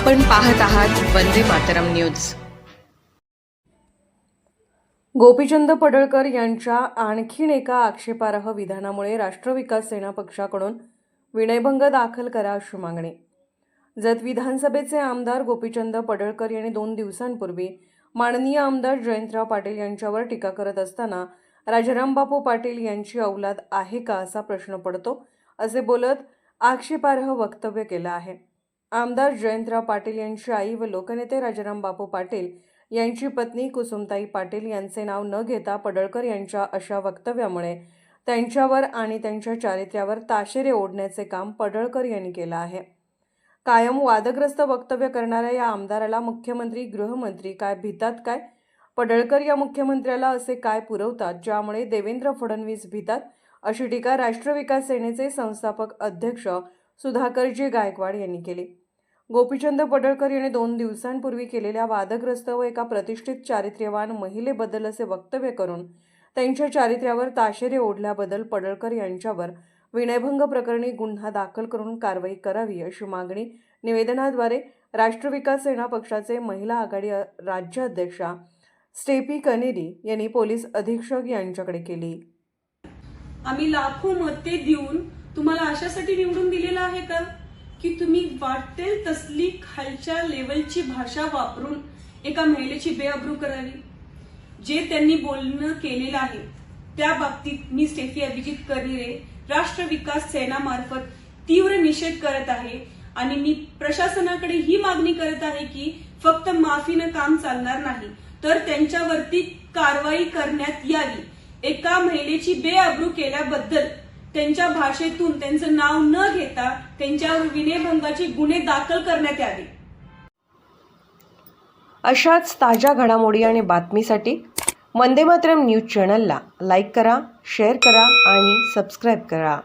आपण पाहत आहात वंदे मातरम न्यूज. गोपीचंद पडळकर यांच्या आणखीन एका आक्षेपार्ह विधानामुळे राष्ट्र विकास सेना पक्षाकडून विनयभंग दाखल करा अशी मागणी. जत विधानसभेचे आमदार गोपीचंद पडळकर यांनी दोन दिवसांपूर्वी माननीय आमदार जयंतराव पाटील यांच्यावर टीका करत असताना राजारामबापू पाटील यांची औलाद आहे का असा प्रश्न पडतो असे बोलत आक्षेपार्ह वक्तव्य केलं आहे. आमदार जयंतराव पाटील यांची आई व लोकनेते राजाराम बापू पाटील यांची पत्नी कुसुमताई पाटील यांचे नाव न घेता पडळकर यांच्या अशा वक्तव्यामुळे त्यांच्यावर आणि त्यांच्या चारित्र्यावर ताशेरे ओढण्याचे काम पडळकर यांनी केलं आहे. कायम वादग्रस्त वक्तव्य करणाऱ्या या आमदाराला मुख्यमंत्री गृहमंत्री काय भितात काय? पडळकर या मुख्यमंत्र्याला असे काय पुरवतात ज्यामुळे देवेंद्र फडणवीस भितात? अशी टीका राष्ट्र विकास सेनेचे संस्थापक अध्यक्ष सुधाकरजी गायकवाड यांनी केली. गोपीचंद पडळकर यांनी दोन दिवसांपूर्वी केलेल्या वादग्रस्त व एका प्रतिष्ठित चारित्र्यवान महिलेबद्दल असे वक्तव्य करून त्यांच्या चारित्र्यावर ताशेरे ओढल्याबद्दल पडळकर यांच्यावर विनयभंग प्रकरणी गुन्हा दाखल करून कारवाई करावी अशी मागणी निवेदनाद्वारे राष्ट्र विकास सेना पक्षाचे महिला आघाडी राज्याध्यक्षा स्टेपी कनेरी यांनी पोलीस अधीक्षक यांच्याकडे केली. आम्ही लाखो मते देऊन तुम्हाला अशासाठी निवडून दिलेलं आहे का? की तुम्ही वाटेल तसली खालच्या लेवलची भाषा वापरून एका महिलेची बेअब्रू करावी. जे त्यांनी बोलणं केलेलं आहे त्या बाबतीत मी स्टेफी अभिजित करिरे राष्ट्र विकास सेनामार्फत तीव्र निषेध करत आहे आणि मी प्रशासनाकडे ही मागणी करत आहे की फक्त माफीनं काम चालणार नाही तर त्यांच्यावरती कारवाई करण्यात यावी. एका महिलेची बेअब्रू केल्याबद्दल त्यांच्या भाषेतून त्यांचं नाव न घेता त्यांच्यावर विनयभंगाचे गुन्हे दाखल करण्यात यावे. अशाच ताज्या घडामोडी आणि बातमीसाठी वंदे मातरम न्यूज चॅनलला लाईक करा शेअर करा आणि सबस्क्राईब करा.